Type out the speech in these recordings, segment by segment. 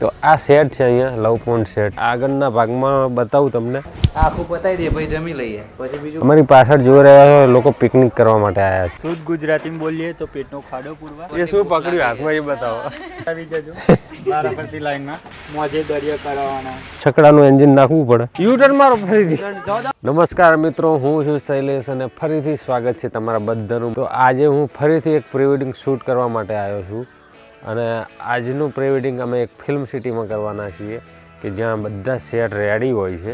તો આ સેટ છે અહીંયા લવ પોઈન્ટ સેટ આગળના ભાગમાં બતાવું તમને. આખું બતાવી દે ભાઈ જમી લઈએ. પછી બીજું? અમારી પાછળ જોઈ રહ્યા છો લોકો પિકનિક કરવા માટે આવ્યા છે. શુદ્ધ ગુજરાતીમાં બોલીએ તો પેટનો ખાડો પૂરવા. એ શું પકડ્યું? હાથમાં એ બતાવો. આવી જજો. બારા પરથી લાઈનમાં. મોજે દરિયા કરાવવાના છકડાનું એન્જિન નાખવું પડે. યુટર્ન મારો ફરીથી. નમસ્કાર મિત્રો હું છું શૈલેષ અને ફરીથી સ્વાગત છે તમારા બધાનું. તો આજે હું ફરીથી એક પ્રી વેડિંગ શૂટ કરવા માટે આવ્યો છું. અને આજનું પ્રી વેડિંગ અમે એક ફિલ્મ સિટીમાં કરવાના છીએ કે જ્યાં બધા સેટ રેડી હોય છે.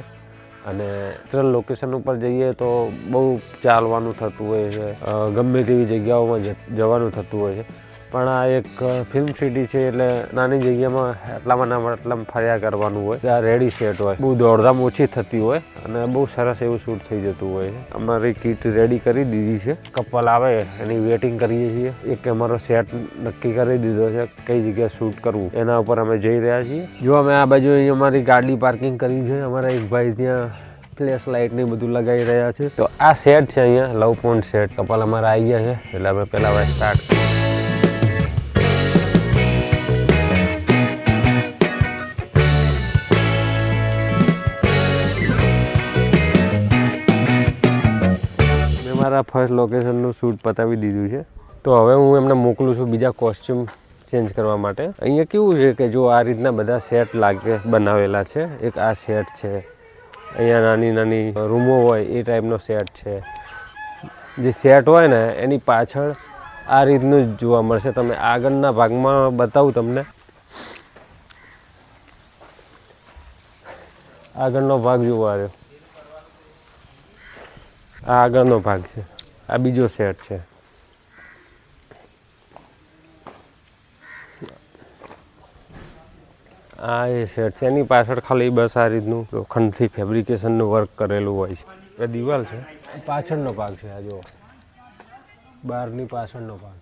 અને નેચરલ લોકેશન ઉપર જઈએ તો બહુ ચાલવાનું થતું હોય છે. ગમે તેવી જગ્યાઓમાં જવાનું થતું હોય છે. પણ આ એક ફિલ્મ સિટી છે એટલે નાની જગ્યામાં એટલામાં ના એટલામાં ફર્યા કરવાનું હોય. ત્યાં રેડી સેટ હોય. બહુ દોડધામ ઓછી થતી હોય અને બહુ સરસ એવું શૂટ થઈ જતું હોય અમારી કીટ રેડી કરી દીધી છે. કપલ આવે, એની વેટિંગ કરીએ છીએ. એક અમારો સેટ નક્કી કરી દીધો છે કઈ જગ્યાએ શૂટ કરવું. એના ઉપર અમે જઈ રહ્યા છીએ. જો અમે આ બાજુ અમારી ગાડી પાર્કિંગ કરી છે. અમારા એક ભાઈ ત્યાં ફ્લેશ લાઇટ ને બધું લગાવી રહ્યા છે. તો આ સેટ છે અહીંયા લવ પોઈન્ટ સેટ કપલ અમારા આવી ગયા છે. એટલે અમે પહેલા સ્ટાર્ટ મેં મારા ફર્સ્ટ લોકેશનનું શૂટ પતાવી દીધું છે. તો હવે હું એમને મોકલું છું બીજા કોસ્ચ્યુમ ચેન્જ કરવા માટે. અહીંયા કેવું છે કે જો આ રીતના બધા સેટ લાગે, બનાવેલા છે. એક આ સેટ છે. અહીંયા નાની નાની રૂમો હોય એ ટાઈપનો સેટ છે. જે સેટ હોય ને, એની પાછળ આ રીતનું જ જોવા મળશે. તમે આગળના ભાગમાં બતાવું તમને. આગળનો ભાગ જોવા આવ્યો. આ આગળનો ભાગ છે. આ બીજો સેટ છે. આ એ સેટ છે. એની પાછળ ખાલી બસ આ રીતનું લોખંડથી ફેબ્રિકેશનનું વર્ક કરેલું હોય છે. આ દિવાલ છે. પાછળનો ભાગ છે આ જો બહારની પાછળનો ભાગ.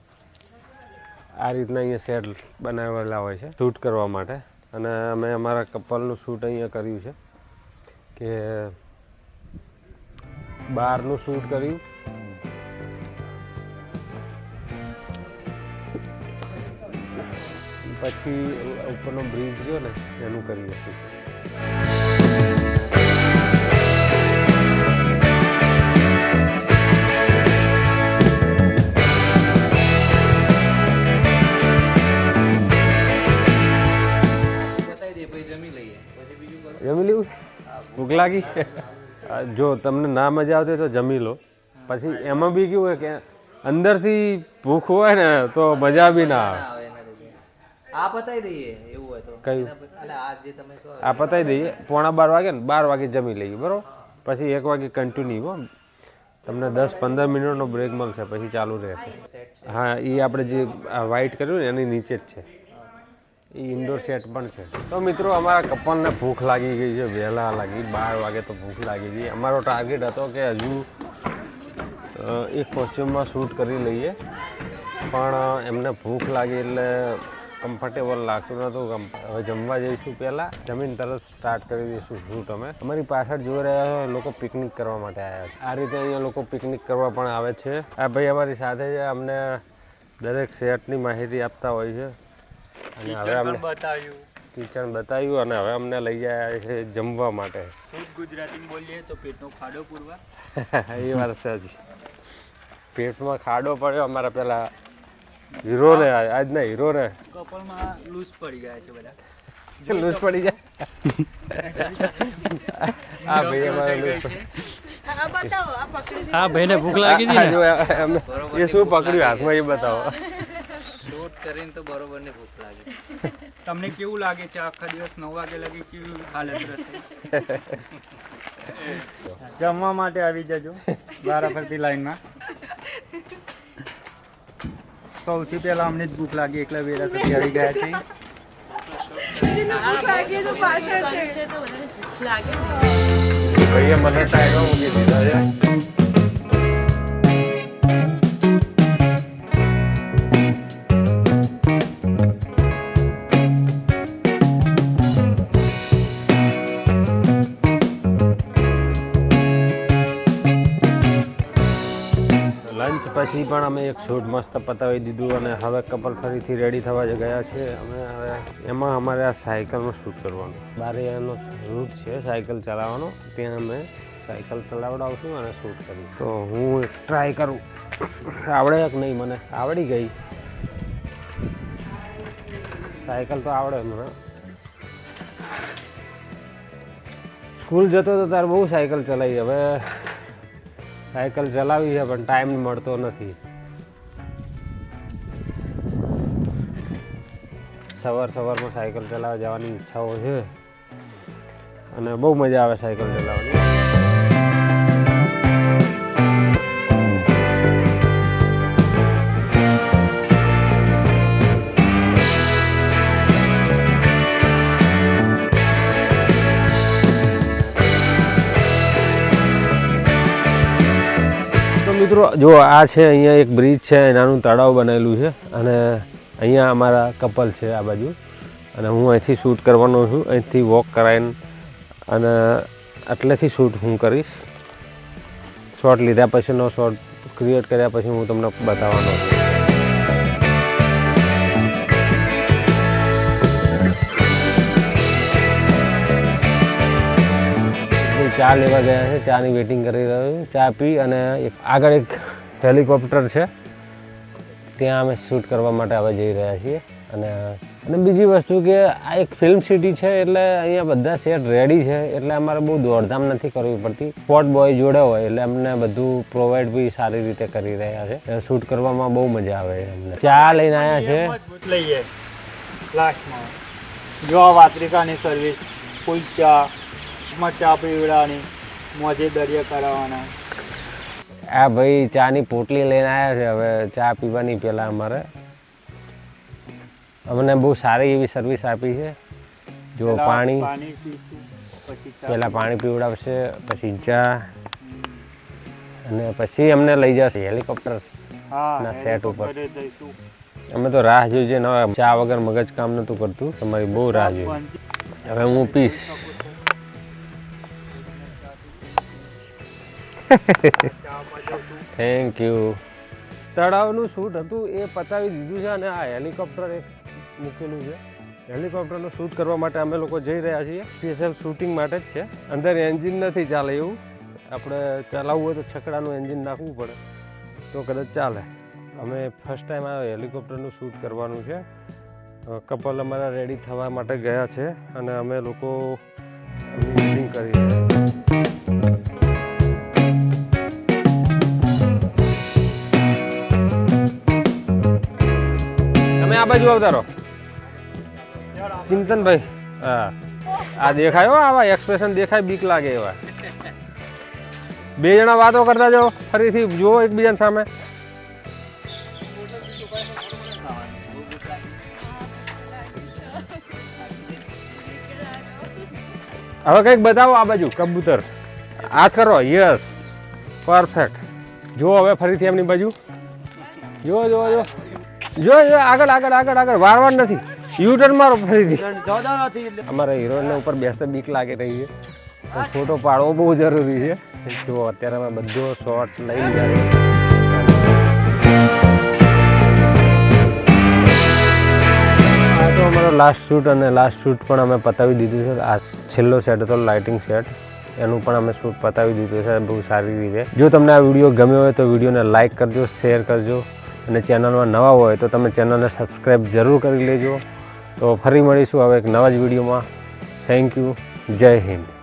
આ રીતના અહીંયા સેટ બનાવેલા હોય છે શૂટ કરવા માટે. અને અમે અમારા કપલનું શૂટ અહીંયા કર્યું છે કે બહારનું શૂટ કર્યું. પછી ઉપરનો બ્રિજ ગયો ને એનું કરી ભાઈ જમી લેવું ભૂખ લાગી? જો તમને ના મજા આવતી તો જમી લો. પછી એમાં બી કેવું હોય કે અંદરથી ભૂખ હોય ને તો મજા બી ના આવે. આ પતાવી દઈએ એવું હોય તો. કયું? એટલે આ જે તમે કહો. આ પતાવી દઈએ. પોણા બાર વાગે ને બાર વાગે જમી લઈએ બરોબર? પછી એક વાગે કન્ટિન્યુ હો. તમને દસ પંદર મિનિટનો બ્રેક મળશે પછી ચાલુ રહેશે હા એ આપણે જે વ્હાઇટ કર્યું ને એની નીચે જ છે. એ ઇન્ડોર સેટ પણ છે. તો મિત્રો અમારા કપલને ભૂખ લાગી ગઈ છે વહેલા લાગી બાર વાગે તો ભૂખ લાગી ગઈ. અમારો ટાર્ગેટ હતો કે હજુ એક કોસ્ચ્યુમમાં શૂટ કરી લઈએ. પણ એમને ભૂખ લાગી એટલે કમ્ફર્ટેબલ લાગતું નહોતું હવે જમવા જઈશું પહેલાં. જમીન તરત સ્ટાર્ટ કરી દઈશું શૂટ અમે અમારી પાછળ જોઈ રહ્યા છો લોકો પિકનિક કરવા માટે આવ્યા છે. આ રીતે અહીંયા લોકો પિકનિક કરવા પણ આવે છે. આ ભાઈ અમારી સાથે છે અમને દરેક સેટની માહિતી આપતા હોય છે. અને હવે અમને બતાવ્યું. કિચન બતાવ્યું અને હવે અમને લઈ ગયા છે જમવા માટે. શુદ્ધ ગુજરાતીમાં બોલીએ તો પેટનો ખાડો પૂરવા. એ વાત સાચી. પેટમાં ખાડો પડ્યો અમારા પેલા હીરોને આજના હીરોને. કપલમાં લૂઝ પડી ગયા છે બધા. લૂઝ પડી જાય આ ભાઈ અમારે લૂઝ પડી ભાઈને ભૂખ લાગી એ શું પકડ્યું? હાથમાં એ બતાવો. શૂટ કરીને તો બરોબર ને ભૂખ લાગે. તમને કેવું લાગે છે આખા દિવસ નવ વાગે લાગે કેવી હાલત રહેશે? જમવા માટે આવી જજો બારા પરથી લાઈનમાં. સૌથી પહેલા અમને જ ભૂખ લાગી એકલા વેરા સુધી આવી ગયા છે. ભાઈએ મને સાઈડમાં મૂકી દીધા છે લંચ પછી પણ અમે એક શૂટ મસ્ત પતાવી દીધું અને હવે કપલ ફરીથી રેડી થવા જ ગયા છે. અમે હવે એમાં અમારે આ સાયકલનું શૂટ કરવાનું. બારે એનો રૂટ છે સાયકલ ચલાવવાનો. ત્યાં અમે સાયકલ ચલાવડાવશું અને શૂટ કરીશું. તો હું ટ્રાય કરું. આવડે કે નહીં મને? આવડી ગઈ. સાયકલ તો આવડે મને. સ્કૂલ જતો તો તાર બહુ સાયકલ ચલાવી. હવે સાયકલ ચલાવી છે, પણ ટાઈમ મળતો નથી. સવાર સવારમાં સાયકલ ચલાવવા જવાની ઈચ્છાઓ છે. અને બહુ મજા આવે સાયકલ ચલાવવાની. મિત્રો, જો આ છે અહીંયા એક બ્રિજ છે નાનું તળાવ બનેલું છે અને અહીંયા અમારા કપલ છે આ બાજુ. અને હું અહીંથી શૂટ કરવાનો છું, અહીંથી વોક કરાવીને અને આટલેથી શૂટ હું કરીશ. શોટ લીધા પછીનો શોટ ક્રિએટ કર્યા પછી હું તમને બતાવવાનો છું. ચા લેવા ગયા છે, ચાની વેટિંગ કરી રહ્યો છું. ચા પી અને આગળ એક હેલિકોપ્ટર છે. ત્યાં અમે શૂટ કરવા માટે હવે જઈ રહ્યા છીએ. અને અને બીજી વસ્તુ કે આ એક ફિલ્મ સિટી છે એટલે અહીંયા બધા સેટ રેડી છે, એટલે અમારે બહુ દોડધામ નથી કરવી પડતી. સ્પોટ બોય જોડે હોય એટલે અમને બધું પ્રોવાઈડ બી સારી રીતે કરી રહ્યા છે. શૂટ કરવામાં બહુ મજા આવે અમને. ચા લઈને આવ્યા છે. લઈએ. લાસ્ટમાં જો વાત્રિકાની સર્વિસ ફૂલ ચા. માં ચા પીવડાવવાની મોજે દરિયા કરાવવાના આ ભાઈ ચાની પોટલી લઈને આવ્યા છે હવે ચા પીવાની પહેલાં અમારે. અમને બહુ સારી એવી સર્વિસ આપી છે. જો પાણી પહેલાં પાણી પીવડાવશે પછી ચા. અને પછી અમને લઈ જશે હેલિકોપ્ટર ના સેટ ઉપર. અમે તો રાહ જોઈ છે ચા વગર મગજ કામ નતું કરતું તમારી બહુ રાહ જોઈ. હવે હું પીશ. થેન્ક યુ તળાવનું શૂટ હતું, એ પતાવી દીધું છે અને આ હેલિકોપ્ટર એક મૂકેલું છે. હેલિકોપ્ટરનું શૂટ કરવા માટે અમે લોકો જઈ રહ્યા છીએ. સ્પેશિયલ શૂટિંગ માટે જ છે. અંદર એન્જિન નથી ચાલે એવું. આપણે ચલાવવું હોય તો છકડાનું એન્જિન નાખવું પડે. તો કદાચ ચાલે. અમે ફર્સ્ટ ટાઈમ આ હેલિકોપ્ટરનું શૂટ કરવાનું છે. કપલ અમારા રેડી થવા માટે ગયા છે અને અમે લોકો કરી બાજુ આવતા રહો ચિંતનભાઈ હા આ દેખાયો આવા એક્સપ્રેશન દેખાય બીક લાગે એવા બે જણા વાતો કરતા જાઓ ફરીથી જુઓ એકબીજાની સામે હવે કંઈક બતાવો આ બાજુ કબૂતર આ કરો યસ પરફેક્ટ જુઓ હવે ફરીથી એમની બાજુ જુઓ જુઓ જુઓ જો જો આગળ આગળ આગળ આગળ. વારવાર નથી. યુટર્ન મારો ફરીથી અમારા હિરોઈનને ઉપર બેસતા બીક લાગે રહી છે. ફોટો પાડવો બહુ જરૂરી છે. જો અત્યારે અમે બધો શોર્ટ લઈ લીધા આ તો અમારો લાસ્ટ શૂટ અને લાસ્ટ શૂટ પણ અમે પતાવી દીધું છે. આ છેલ્લો સેટ હતો લાઇટિંગ સેટ એનું પણ અમે શૂટ પતાવી દીધું છે. બહુ સારી રીતે. જો તમને આ વીડિયો ગમ્યો હોય તો વિડીયોને લાઇક કરજો શેર કરજો. અને ચેનલમાં નવા હોય તો તમે ચેનલને સબસ્ક્રાઈબ જરૂર કરી લેજો. તો ફરી મળીશું હવે એક નવા જ વિડીયોમાં. Thank you. જય હિન્દ.